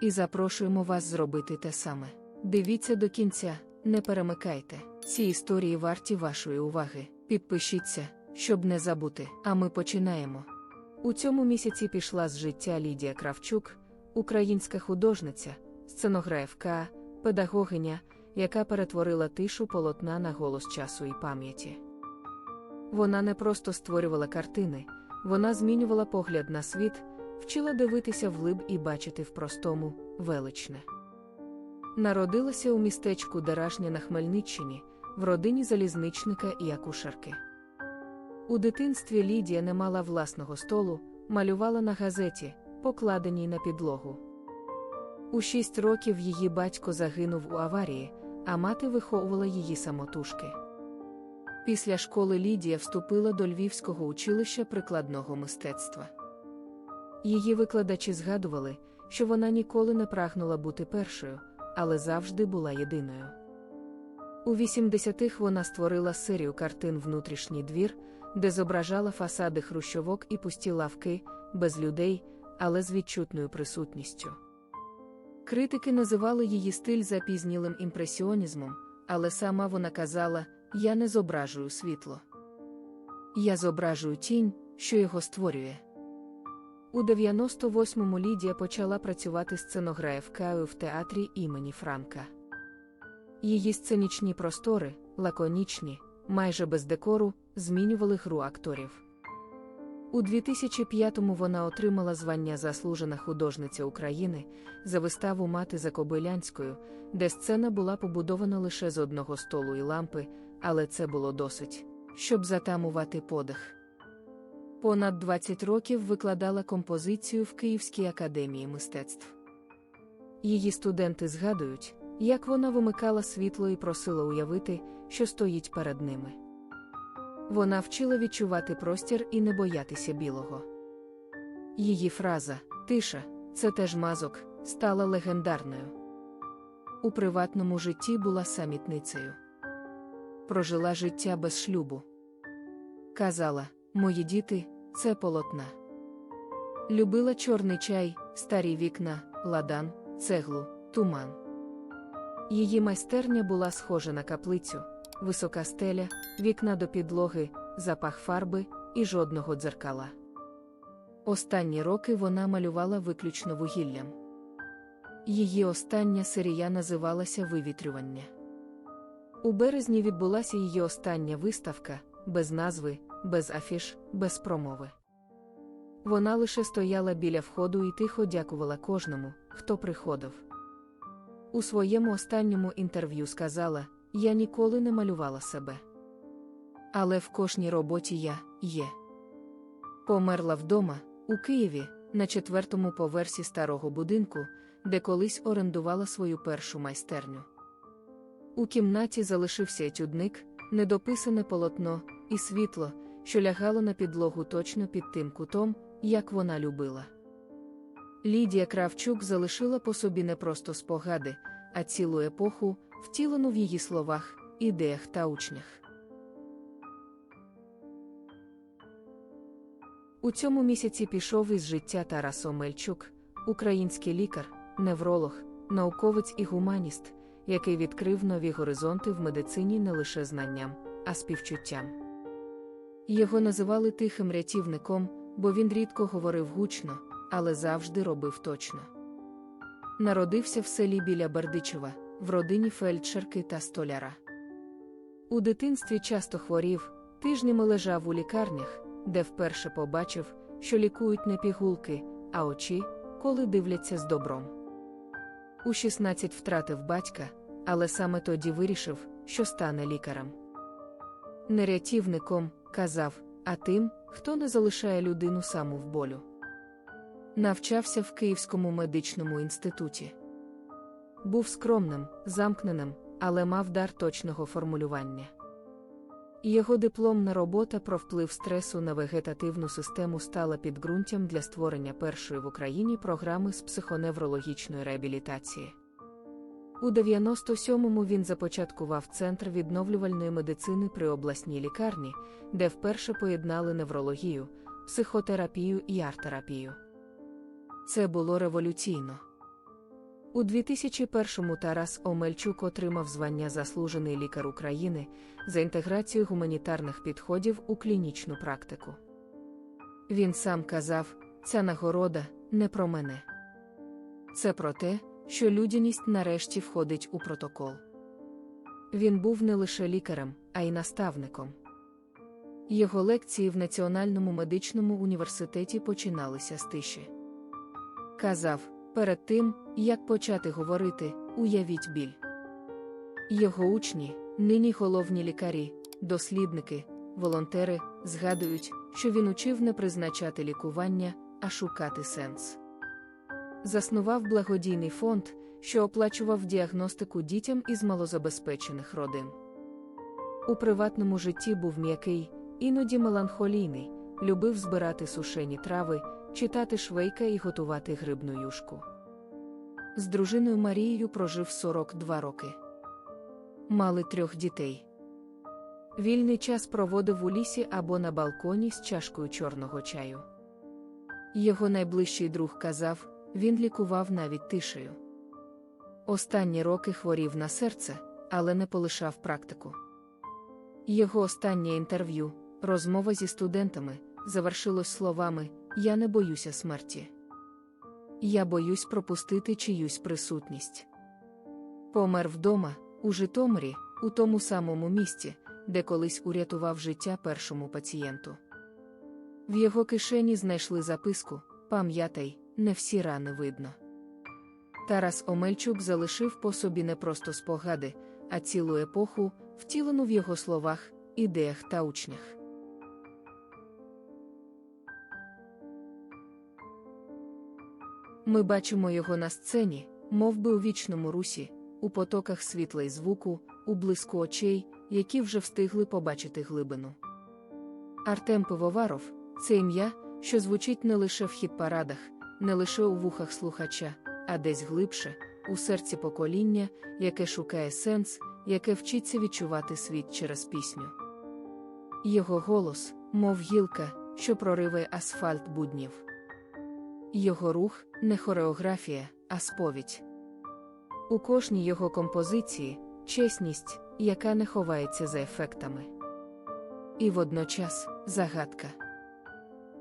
і запрошуємо вас зробити те саме. Дивіться до кінця, не перемикайте. Ці історії варті вашої уваги. Підпишіться, щоб не забути. А ми починаємо. У цьому місяці пішла з життя Лідія Кравчук, українська художниця, сценографка, педагогиня, яка перетворила тишу полотна на голос часу і пам'яті. Вона не просто створювала картини, вона змінювала погляд на світ, вчила дивитися вглиб і бачити в простому, величне. Народилася у містечку Дарашня на Хмельниччині, в родині залізничника і акушерки. У дитинстві Лідія не мала власного столу, малювала на газеті, покладеній на підлогу. У шість років її батько загинув у аварії, а мати виховувала її самотужки. Після школи Лідія вступила до Львівського училища прикладного мистецтва. Її викладачі згадували, що вона ніколи не прагнула бути першою, але завжди була єдиною. У 80-х вона створила серію картин Внутрішній двір, де зображала фасади хрущовок і пусті лавки, без людей, але з відчутною присутністю. Критики називали її стиль запізнілим імпресіонізмом, але сама вона казала: Я не зображую світло. Я зображую тінь, що його створює. У 98-му Лідія почала працювати сценографкою в театрі імені Франка. Її сценічні простори, лаконічні, майже без декору, змінювали гру акторів. У 2005-му вона отримала звання Заслужена художниця України за виставу Мати за Кобилянською, де сцена була побудована лише з одного столу і лампи, але це було досить, щоб затамувати подих. Понад 20 років викладала композицію в Київській академії мистецтв. Її студенти згадують, як вона вимикала світло і просила уявити, що стоїть перед ними. Вона вчила відчувати простір і не боятися білого. Її фраза Тиша, це теж мазок, стала легендарною. У приватному житті була самітницею. Прожила життя без шлюбу. Казала, мої діти це полотна. Любила чорний чай, старі вікна, ладан, цеглу, туман. Її майстерня була схожа на каплицю, висока стеля, вікна до підлоги, запах фарби і жодного дзеркала. Останні роки вона малювала виключно вугіллям. Її остання серія називалася Вивітрювання. У березні відбулася її остання виставка, без назви, без афіш, без промови. Вона лише стояла біля входу і тихо дякувала кожному, хто приходив. У своєму останньому інтерв'ю сказала: Я ніколи не малювала себе. Але в кожній роботі я є. Померла вдома, у Києві, на четвертому поверсі старого будинку, де колись орендувала свою першу майстерню. У кімнаті залишився етюдник, недописане полотно і світло, що лягало на підлогу точно під тим кутом, як вона любила. Лідія Кравчук залишила по собі не просто спогади, а цілу епоху, втілену в її словах, ідеях та учнях. У цьому місяці пішов із життя Тарас Омельчук, український лікар, невролог, науковець і гуманіст, який відкрив нові горизонти в медицині не лише знанням, а співчуттям. Його називали тихим рятівником, бо він рідко говорив гучно, але завжди робив точно. Народився в селі біля Бердичева, в родині фельдшерки та столяра. У дитинстві часто хворів, тижнями лежав у лікарнях, де вперше побачив, що лікують не пігулки, а очі, коли дивляться з добром. У 16 втратив батька, але саме тоді вирішив, що стане лікарем. Не рятівником, казав, а тим, хто не залишає людину саму в болю. Навчався в Київському медичному інституті. був скромним, замкненим, але мав дар точного формулювання. Його дипломна робота про вплив стресу на вегетативну систему стала підґрунтям для створення першої в Україні програми з психоневрологічної реабілітації. У 97-му він започаткував Центр відновлювальної медицини при обласній лікарні, де вперше поєднали неврологію, психотерапію і арт-терапію. Це було революційно. У 2001-му Тарас Омельчук отримав звання Заслужений лікар України за інтеграцію гуманітарних підходів у клінічну практику. Він сам казав: ця нагорода не про мене. Це про те, що людяність нарешті входить у протокол. Він був не лише лікарем, а й наставником. Його лекції в Національному медичному університеті починалися з тиші. Казав, перед тим, як почати говорити, уявіть біль. Його учні, нині головні лікарі, дослідники, волонтери, згадують, що він учив не призначати лікування, а шукати сенс. Заснував благодійний фонд, що оплачував діагностику дітям із малозабезпечених родин. У приватному житті був м'який, іноді меланхолійний, любив збирати сушені трави, читати швейка і готувати грибну юшку. З дружиною Марією прожив 42 роки. Мали трьох дітей. Вільний час проводив у лісі або на балконі з чашкою чорного чаю. Його найближчий друг казав, він лікував навіть тишею. Останні роки хворів на серце, але не полишав практику. Його останнє інтерв'ю, розмова зі студентами, завершилось словами Я не боюся смерті. Я боюсь пропустити чиюсь присутність. Помер вдома, у Житомирі, у тому самому місці, де колись урятував життя першому пацієнту. В його кишені знайшли записку Пам'ятай, не всі рани видно. Тарас Омельчук залишив по собі не просто спогади, а цілу епоху, втілену в його словах, ідеях та учнях. Ми бачимо його на сцені, мов би у вічному русі, у потоках світла й звуку, у блиску очей, які вже встигли побачити глибину. Артем Пивоваров це ім'я, що звучить не лише в хіт-парадах, не лише у вухах слухача, а десь глибше, у серці покоління, яке шукає сенс, яке вчиться відчувати світ через пісню. Його голос, мов гілка, що прориває асфальт буднів. Його рух не хореографія, а сповідь. У кожній його композиції чесність, яка не ховається за ефектами. І водночас загадка.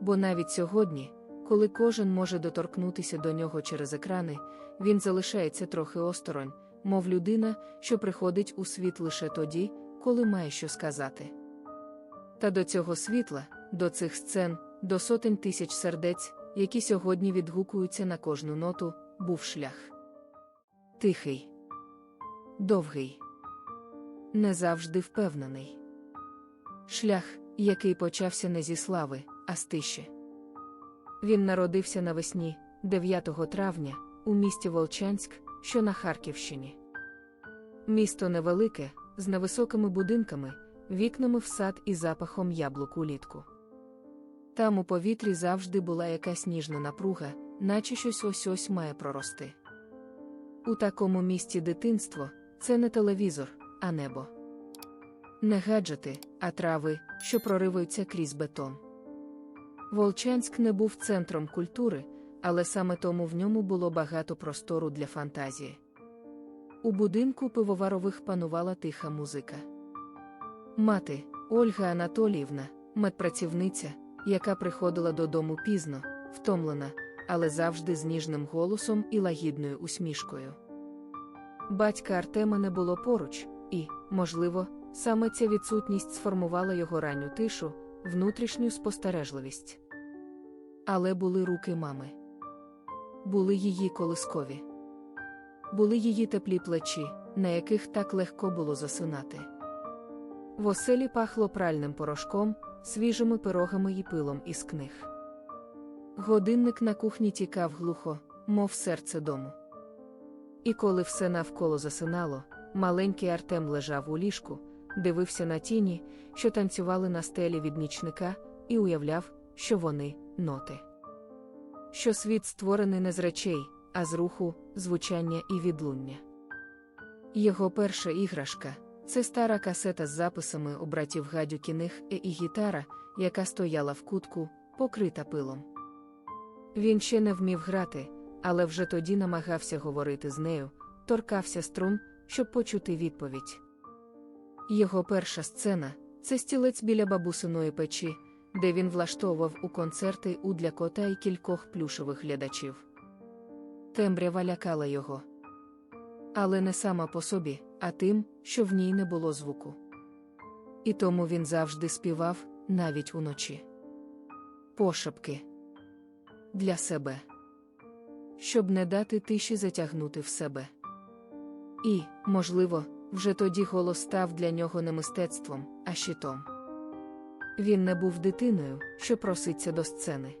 Бо навіть сьогодні, коли кожен може доторкнутися до нього через екрани, він залишається трохи осторонь, мов людина, що приходить у світ лише тоді, коли має що сказати. Та до цього світла, до цих сцен, до сотень тисяч сердець, які сьогодні відгукуються на кожну ноту, був шлях. Тихий, довгий, не завжди впевнений. Шлях, який почався не зі слави, а з тиші. Він народився навесні, 9 травня, у місті Волчанськ, що на Харківщині. Місто невелике, з невисокими будинками, вікнами в сад і запахом яблук улітку. Там у повітрі завжди була якась ніжна напруга, наче щось ось ось має прорости. У такому місті дитинство це не телевізор, а небо. Не гаджети, а трави, що прориваються крізь бетон. Волчанськ не був центром культури, але саме тому в ньому було багато простору для фантазії. У будинку пивоварових панувала тиха музика. Мати, Ольга Анатоліївна, медпрацівниця, яка приходила додому пізно, втомлена, але завжди з ніжним голосом і лагідною усмішкою. Батька Артема не було поруч, і, можливо, саме ця відсутність сформувала його ранню тишу, внутрішню спостережливість. Але були руки мами. Були її колискові. Були її теплі плечі, на яких так легко було засинати. В оселі пахло пральним порошком, свіжими пирогами і пилом із книг. Годинник на кухні тікав глухо, мов серце дому. І коли все навколо засинало, маленький Артем лежав у ліжку, дивився на тіні, що танцювали на стелі від нічника, і уявляв, що вони ноти. Що світ створений не з речей, а з руху, звучання і відлуння. Його перша іграшка це стара касета з записами у братів Гадюкіних і гітара, яка стояла в кутку, покрита пилом. Він ще не вмів грати, але вже тоді намагався говорити з нею, торкався струн, щоб почути відповідь. Його перша сцена це стілець біля бабусиної печі, де він влаштовував у концерти у для кота і кількох плюшових глядачів. Темрява лякала його. Але не сама по собі, а тим, що в ній не було звуку. І тому він завжди співав, навіть уночі. Пошепки для себе, щоб не дати тиші затягнути в себе. І, можливо, вже тоді голос став для нього не мистецтвом, а щитом. Він не був дитиною, що проситься до сцени.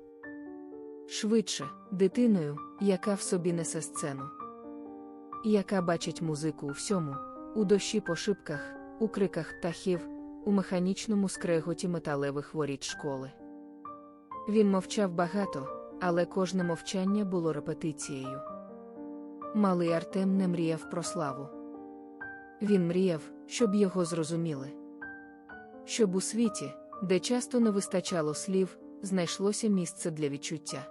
Швидше, дитиною, яка в собі несе сцену, яка бачить музику у всьому, у дощі по шибках, у криках птахів, у механічному скреготі металевих воріт школи. Він мовчав багато, але кожне мовчання було репетицією. Малий Артем не мріяв про славу. Він мріяв, щоб його зрозуміли. Щоб у світі, де часто не вистачало слів, знайшлося місце для відчуття.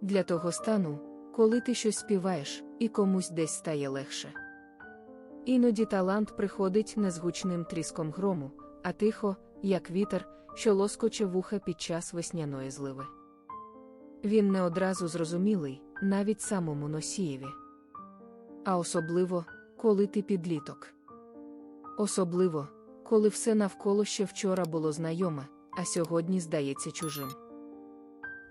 Для того стану, коли ти щось співаєш, і комусь десь стає легше. Іноді талант приходить не з гучним тріском грому, а тихо, як вітер, що лоскоче вуха під час весняної зливи. Він не одразу зрозумілий, навіть самому носієві. А особливо, коли ти підліток. Особливо, коли все навколо ще вчора було знайоме, а сьогодні здається чужим.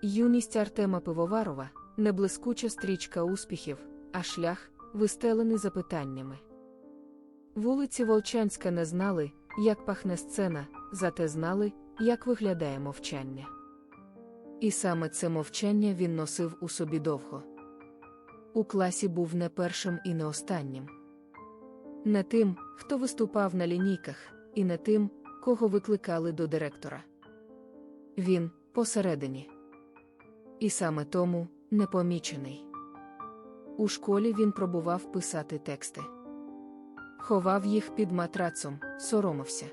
Юність Артема Пивоварова не блискуча стрічка успіхів, а шлях, вистелений запитаннями. Вулиці Волчанська не знали, як пахне сцена, зате знали, як виглядає мовчання. І саме це мовчання він носив у собі довго. У класі був не першим і не останнім. Не тим, хто виступав на лінійках, і не тим, кого викликали до директора. Він посередині. І саме тому непомічений. У школі він пробував писати тексти. Ховав їх під матрацом, соромився.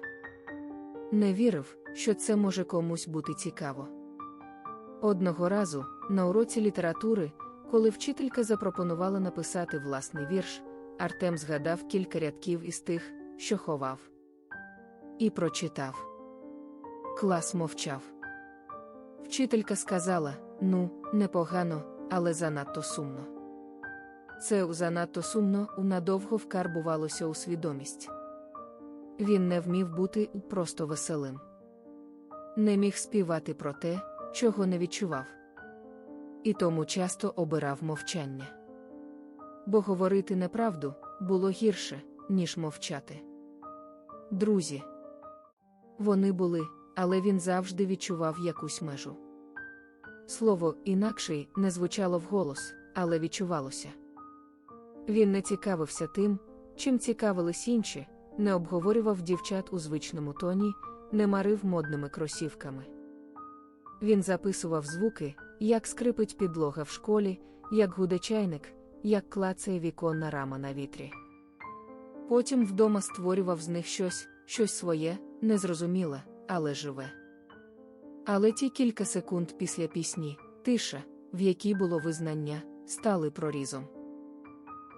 Не вірив, що це може комусь бути цікаво. Одного разу, на уроці літератури, коли вчителька запропонувала написати власний вірш, Артем згадав кілька рядків із тих, що ховав. І прочитав. Клас мовчав. Вчителька сказала: ну, непогано, але занадто сумно. Це занадто сумно надовго вкарбувалося у свідомість. Він не вмів бути просто веселим. Не міг співати про те, чого не відчував. І тому часто обирав мовчання. Бо говорити неправду було гірше, ніж мовчати. Друзі. Вони були, але він завжди відчував якусь межу. Слово інакший не звучало вголос, але відчувалося. Він не цікавився тим, чим цікавились інші, не обговорював дівчат у звичному тоні, не марив модними кросівками. Він записував звуки, як скрипить підлога в школі, як гуде чайник, як клацає віконна рама на вітрі. Потім вдома створював з них щось, щось своє, незрозуміле, але живе. Але ті кілька секунд після пісні, тиша, в якій було визнання, стали прорізом.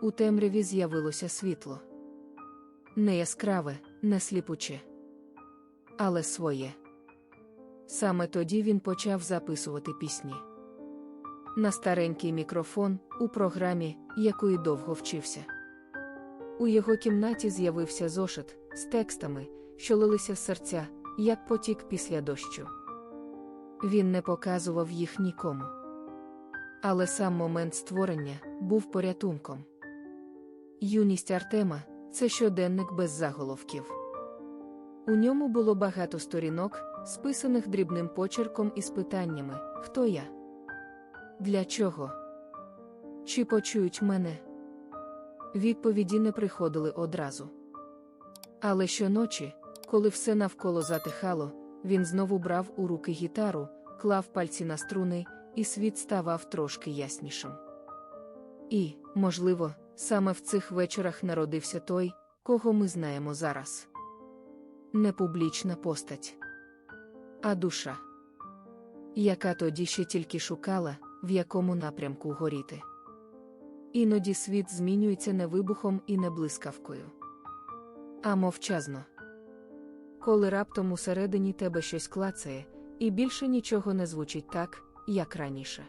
У темряві з'явилося світло. Не яскраве, не сліпуче, але своє. Саме тоді він почав записувати пісні. На старенький мікрофон у програмі, якої довго вчився. У його кімнаті з'явився зошит з текстами, що лилися з серця, як потік після дощу. Він не показував їх нікому. Але сам момент створення був порятунком. Юність Артема це щоденник без заголовків. У ньому було багато сторінок, списаних дрібним почерком із питаннями Хто я? Для чого? Чи почують мене? Відповіді не приходили одразу. Але щоночі, коли все навколо затихало, він знову брав у руки гітару, клав пальці на струни, і світ ставав трошки яснішим. І, можливо, саме в цих вечорах народився той, кого ми знаємо зараз. Не публічна постать, а душа, яка тоді ще тільки шукала, в якому напрямку горіти. Іноді світ змінюється не вибухом і не блискавкою, а мовчазно. Коли раптом усередині тебе щось клацає, і більше нічого не звучить так, як раніше.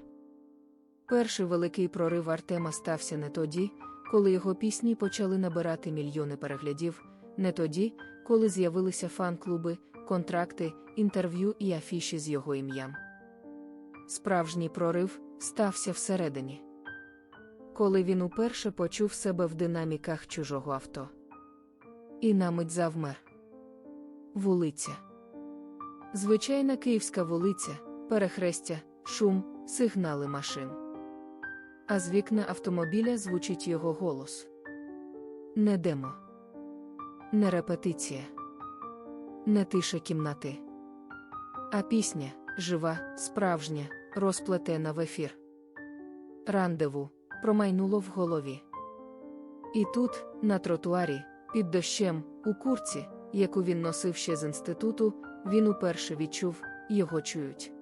Перший великий прорив Артема стався не тоді, коли його пісні почали набирати мільйони переглядів, не тоді, коли з'явилися фан-клуби, контракти, інтерв'ю і афіші з його ім'ям. Справжній прорив стався всередині. Коли він уперше почув себе в динаміках чужого авто. І на мить завмер. Вулиця. Звичайна київська вулиця, перехрестя, шум, сигнали машин. А з вікна автомобіля звучить його голос. Не демо. Не репетиція. Не тиша кімнати. А пісня жива, справжня, розплетена в ефір. Рандеву промайнуло в голові. І тут, на тротуарі, під дощем, у курці, яку він носив ще з інституту, він уперше відчув, його чують.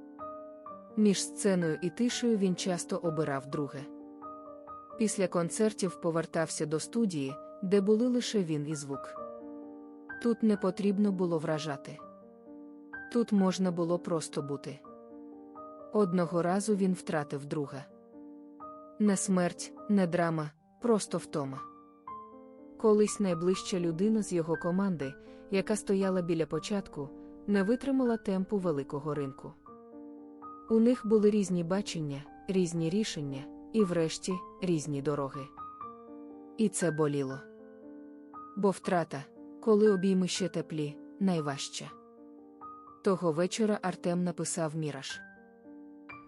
Між сценою і тишею він часто обирав друге. Після концертів повертався до студії, де були лише він і звук. Тут не потрібно було вражати. Тут можна було просто бути. Одного разу він втратив друга. Не смерть, не драма, просто втома. Колись найближча людина з його команди, яка стояла біля початку, не витримала темпу великого ринку. У них були різні бачення, різні рішення, і, врешті, різні дороги. І це боліло. Бо втрата, коли обійми ще теплі, найважча. Того вечора Артем написав Міраж.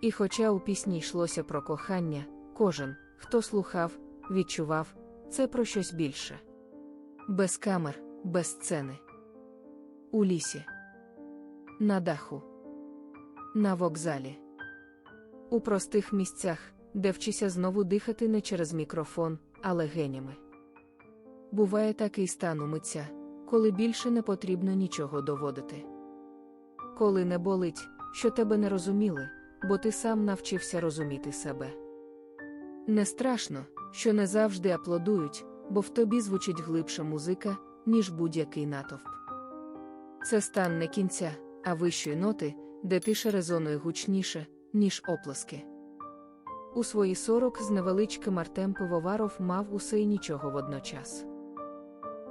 І хоча у пісні йшлося про кохання, кожен, хто слухав, відчував, це про щось більше. Без камер, без сцени. У лісі. На даху. На вокзалі. У простих місцях, де вчися знову дихати не через мікрофон, а легенями. Буває такий стан у митця, коли більше не потрібно нічого доводити. Коли не болить, що тебе не розуміли, бо ти сам навчився розуміти себе. Не страшно, що не завжди аплодують, бо в тобі звучить глибша музика, ніж будь-який натовп. Це стан не кінця, а вищої ноти, де тиша резонує гучніше, ніж оплески. У свої сорок з невеличким Артем Пивоваров мав усе і нічого водночас.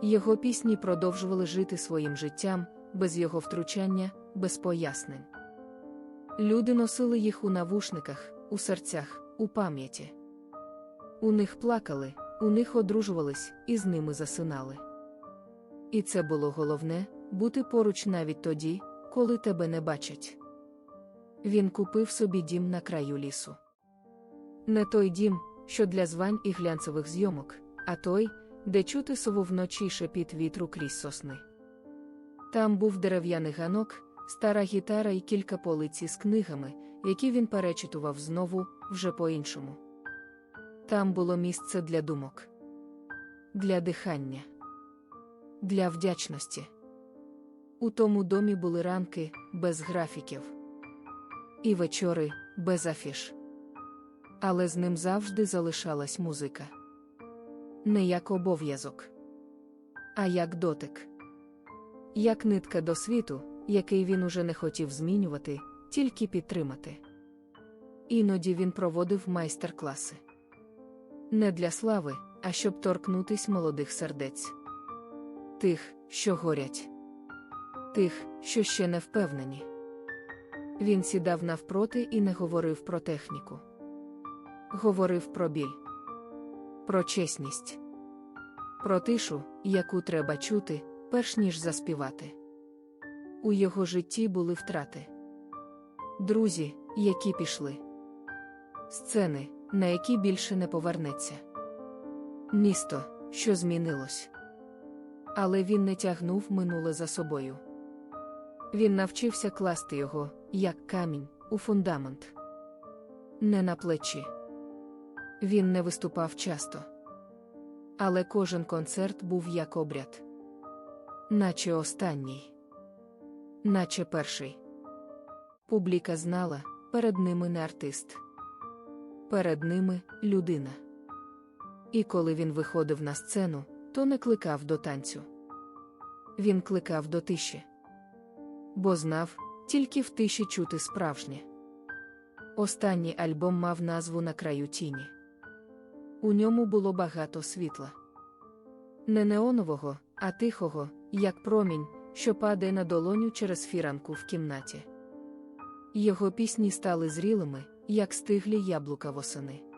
Його пісні продовжували жити своїм життям, без його втручання, без пояснень. Люди носили їх у навушниках, у серцях, у пам'яті. У них плакали, у них одружувались і з ними засинали. І це було головне бути поруч навіть тоді, коли тебе не бачать. Він купив собі дім на краю лісу. Не той дім, що для звань і глянцевих зйомок, а той, де чути сову вночі шепіт вітру крізь сосни. Там був дерев'яний ганок, стара гітара і кілька полиці з книгами, які він перечитував знову, вже по-іншому. Там було місце для думок, для дихання, для вдячності. У тому домі були ранки без графіків і вечори без афіш. Але з ним завжди залишалась музика. Не як обов'язок, а як дотик, як нитка до світу, який він уже не хотів змінювати, тільки підтримати. Іноді він проводив майстер-класи. Не для слави, а щоб торкнутись молодих сердець. Тих, що горять, тих, що ще не впевнені. Він сідав навпроти і не говорив про техніку. Говорив про біль, про чесність, про тишу, яку треба чути, перш ніж заспівати. У його житті були втрати. Друзі, які пішли, сцени, на які більше не повернеться. Місто, що змінилось. Але він не тягнув минуле за собою. Він навчився класти його, як камінь, у фундамент. Не на плечі. Він не виступав часто. Але кожен концерт був як обряд. Наче останній. Наче перший. Публіка знала, перед ними не артист. Перед ними людина. І коли він виходив на сцену, то не кликав до танцю. Він кликав до тиші. Бо знав, тільки в тиші чути справжнє. Останній альбом мав назву на краю тіні. У ньому було багато світла. Не неонового, а тихого, як промінь, що падає на долоню через фіранку в кімнаті. Його пісні стали зрілими, як стиглі яблука восени.